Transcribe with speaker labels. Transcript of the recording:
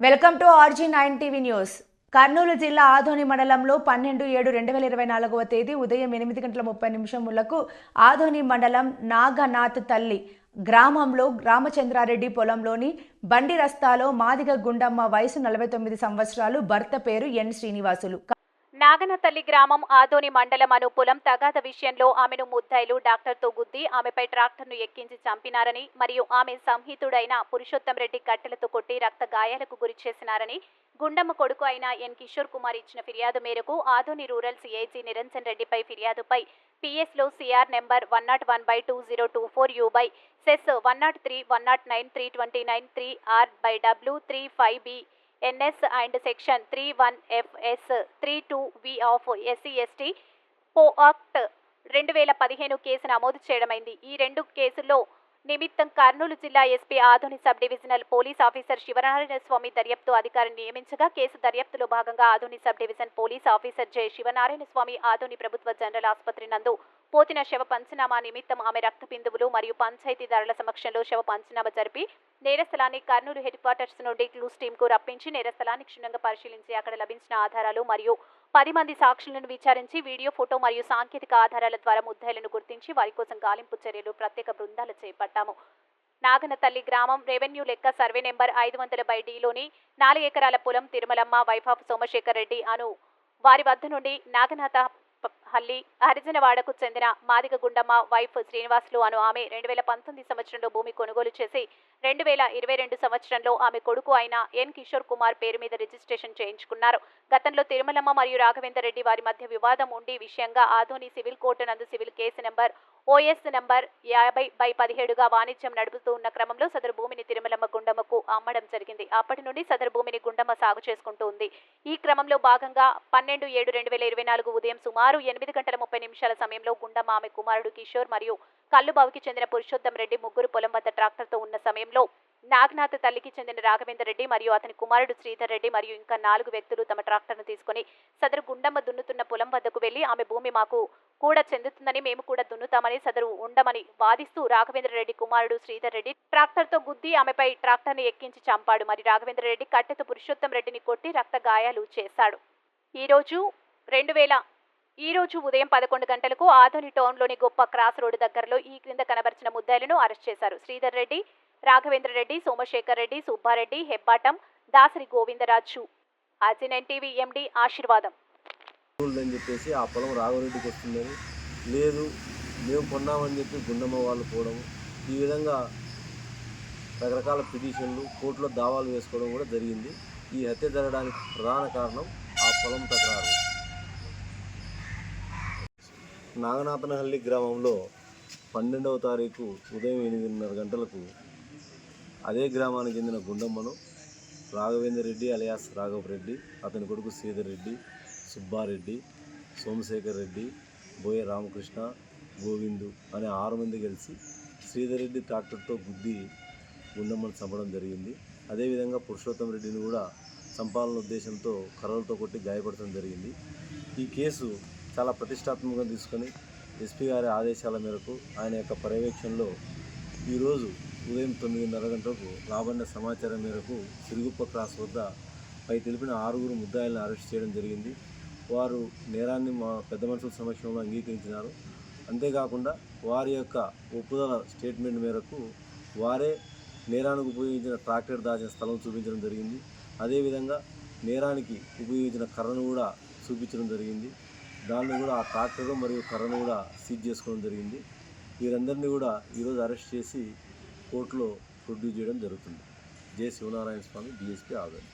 Speaker 1: Welcome to RG nine TV news. Kurnool జిల్లా ఆధోని మండలంలో పన్నెండు ఏడు రెండు వేల ఇరవై నాలుగవ తేదీ ఉదయం ఎనిమిది గంటల ముప్పై నిమిషములకు ఆధోని మండలం నాగనాథ్ తల్లి గ్రామంలో రామచంద్రారెడ్డి పొలంలోని బండి రస్తాలో మాదిగ గుండమ్మ వయసు నలభై తొమ్మిది సంవత్సరాలు భర్త పేరు ఎన్ శ్రీనివాసులు.
Speaker 2: నాగనతల్లి గ్రామం ఆదోని మండలం అను పొలం తగాద విషయంలో ఆమెను ముద్దాయిలు డాక్టర్తో గుద్ది ఆమెపై ట్రాక్టర్ను ఎక్కించి చంపినారని మరియు ఆమె సంహితుడైన పురుషోత్తం రెడ్డి కట్టెలతో కొట్టి రక్త గాయాలకు గురి చేసినారని గుండమ్మ కొడుకు అయిన ఎన్ కిషోర్ కుమార్ ఇచ్చిన ఫిర్యాదు మేరకు ఆదోని రూరల్ సిఐజీ నిరంజన్ రెడ్డిపై ఫిర్యాదుపై పిఎస్లో CR number one not one by two zero two four U by S one not three one not nine three twenty nine three R by W three five B NS and section three one FS three two V of SC ST PoA act రెండు వేల పదిహేను case నమోదు చేయడమైంది. ఈ రెండు కేసుల్లో నిమిత్తం కర్నూలు జిల్లా SP Adoni sub divisional police officer Sivanarayana Swamy దర్యాప్తు అధికారిని నియమించగా కేసు దర్యాప్తులో భాగంగా Adoni sub division police officer J Sivanarayana Swamy Adoni ప్రభుత్వ జనరల్ ఆసుపత్రి నందు పోతిన శవ పంచనామా నిమిత్తం ఆమె రక్త బిందువులు మరియు పంచాయతీదారుల సమక్షంలో శవ పంచనామా జరిపి నేరస్థలాన్ని కర్నూలు హెడ్ క్వార్టర్స్ నుండి క్లూస్ టీమ్కు రప్పించి నేరస్థలాన్ని క్షుణ్ణంగా పరిశీలించి అక్కడ లభించిన ఆధారాలు మరియు పది మంది సాక్షులను విచారించి వీడియో ఫోటో మరియు సాంకేతిక ఆధారాల ద్వారా ముద్దాయిలను గుర్తించి వారి కోసం గాలింపు చర్యలు ప్రత్యేక బృందాలు చేపట్టాము. నాగనతల్లి గ్రామం రెవెన్యూ లెక్క సర్వే నెంబర్ ఐదు వందల బై డిలోని నాలుగు ఎకరాల పొలం తిరుమలమ్మ వైఫ్ సోమశేఖర్ రెడ్డి అను వారి వద్ద నుండి నాగనాథ ప- హల్లి హరిజనవాడకు చెందిన మాదిగ గుండమ్మ వైఫ్ శ్రీనివాసులు అను ఆమె రెండు వేల పంతొమ్మిది సంవత్సరంలో భూమి కొనుగోలు చేసి రెండు వేల ఇరవై రెండు సంవత్సరంలో ఆమె కొడుకు అయిన ఎన్ కిషోర్ కుమార్ పేరు మీద రిజిస్ట్రేషన్ చేయించుకున్నారు. గతంలో తిరుమలమ్మ మరియు రాఘవేందర్ రెడ్డి వారి మధ్య వివాదం ఉండి విషయంగా ఆధోని సివిల్ కోర్టు నందు civil case number OS number యాభై బై పదిహేడుగా వాణిజ్యం నడుపుతూ ఉన్న క్రమంలో సదరు భూమిని తిరుమలమ్మ గుండమ్మకు అమ్మడం జరిగింది. అప్పటి నుండి సదరు భూమిని గుండమ్మ సాగు చేసుకుంటూ ఉంది. ఈ క్రమంలో భాగంగా పన్నెండు ఏడు రెండు వేల ఇరవై నాలుగు ఉదయం సుమారు ఎనిమిది గంటల ముప్పై నిమిషాల సమయంలో గుండమ్మ ఆమె కుమారుడు కిషోర్ మరియు కల్లుబావికి చెందిన పురుషోత్తం రెడ్డి ముగ్గురు పొలం వద్ద ట్రాక్టర్తో ఉన్న సమయంలో నాగనాథ్ తల్లికి చెందిన రాఘవేందర్ రెడ్డి మరియు అతని కుమారుడు శ్రీధర్ రెడ్డి మరియు ఇంకా నాలుగు వ్యక్తులు తమ ట్రాక్టర్ను తీసుకుని సదరు గుండమ్మ దున్నుతున్న పొలం వద్దకు వెళ్ళి ఆమె భూమి మాకు కూడా చెందుతుందని మేము కూడా దున్నుతామని సదరు ఉండమని వాదిస్తూ రాఘవేంద్ర రెడ్డి కుమారుడు శ్రీధర్ రెడ్డి ట్రాక్టర్తో గుద్ది ఆమెపై ట్రాక్టర్ను ఎక్కించి చంపాడు. మరి రాఘవేంద్ర రెడ్డి కట్టెతో పురుషోత్తం రెడ్డిని కొట్టి రక్త గాయాలు చేశాడు. ఈ రోజు రెండు వేల ఈ రోజు ఉదయం పదకొండు గంటలకు ఆధోని టౌన్లోని గొప్ప క్రాస్ రోడ్డు దగ్గరలో ఈ క్రింద కనబరిచిన ముద్దాయిలను అరెస్ట్ చేశారు. శ్రీధర్ రెడ్డి రాఘవేంద్ర రెడ్డి సోమశేఖర్ రెడ్డి సుబ్బారెడ్డి హెబ్బాటం దాసరి గోవిందరాజు. అజినెన్ టీవీ ఎండి ఆశీర్వాదం.
Speaker 3: ఉందని చెప్పేసి ఆ పొలం రాఘవరెడ్డికి వస్తుందని. లేదు మేము కొన్నామని చెప్పి గుండమ్మ వాళ్ళు పోవడం ఈ విధంగా రకరకాల పిటిషన్లు కోర్టులో దావాలు వేసుకోవడం కూడా జరిగింది. ఈ హత్య జరగడానికి ప్రధాన కారణం ఆ పొలం తకరారు. నాగనాథనహల్లి గ్రామంలో పన్నెండవ తారీఖు ఉదయం ఎనిమిదిన్నర గంటలకు అదే గ్రామానికి చెందిన గుండమ్మను రాఘవేందర్ రెడ్డి అలియాస్ రాఘవరెడ్డి అతని కొడుకు శ్రీధర్ రెడ్డి సుబ్బారెడ్డి సోమశేఖర్ రెడ్డి బోయ రామకృష్ణ గోవిందు అనే ఆరు మంది కలిసి శ్రీధర్ రెడ్డి ట్రాక్టర్తో గుద్ది గుండమ్మను చంపడం జరిగింది. అదేవిధంగా పురుషోత్తం రెడ్డిని కూడా చంపాలన్న ఉద్దేశంతో కర్రలతో కొట్టి గాయపడటం జరిగింది. ఈ కేసు చాలా ప్రతిష్టాత్మకంగా తీసుకొని ఎస్పీ గారి ఆదేశాల మేరకు ఆయన యొక్క పర్యవేక్షణలో ఈరోజు ఉదయం తొమ్మిదిన్నర గంటలకు రాబడిన సమాచారం మేరకు సిరుగుప్ప క్రాస్ వద్ద పై తెలిపిన ఆరుగురు ముద్దాయిలను అరెస్ట్ చేయడం జరిగింది. వారు నేరాన్ని మా పెద్ద మనుషుల సమక్షంలో అంగీకరించినారు. అంతేకాకుండా వారి యొక్క ఒప్పుదల స్టేట్మెంట్ మేరకు వారే నేరానికి ఉపయోగించిన ట్రాక్టర్ దాచిన స్థలం చూపించడం జరిగింది. అదేవిధంగా నేరానికి ఉపయోగించిన కర్రను కూడా చూపించడం జరిగింది. దాన్ని కూడా ఆ ట్రాక్టర్ మరియు కర్రను కూడా సీజ్ చేసుకోవడం జరిగింది. వీరందరినీ కూడా ఈరోజు అరెస్ట్ చేసి కోర్టులో ప్రొడ్యూస్ చేయడం జరుగుతుంది. జే శివనారాయణ స్వామి డిఎస్పీ ఆదరణ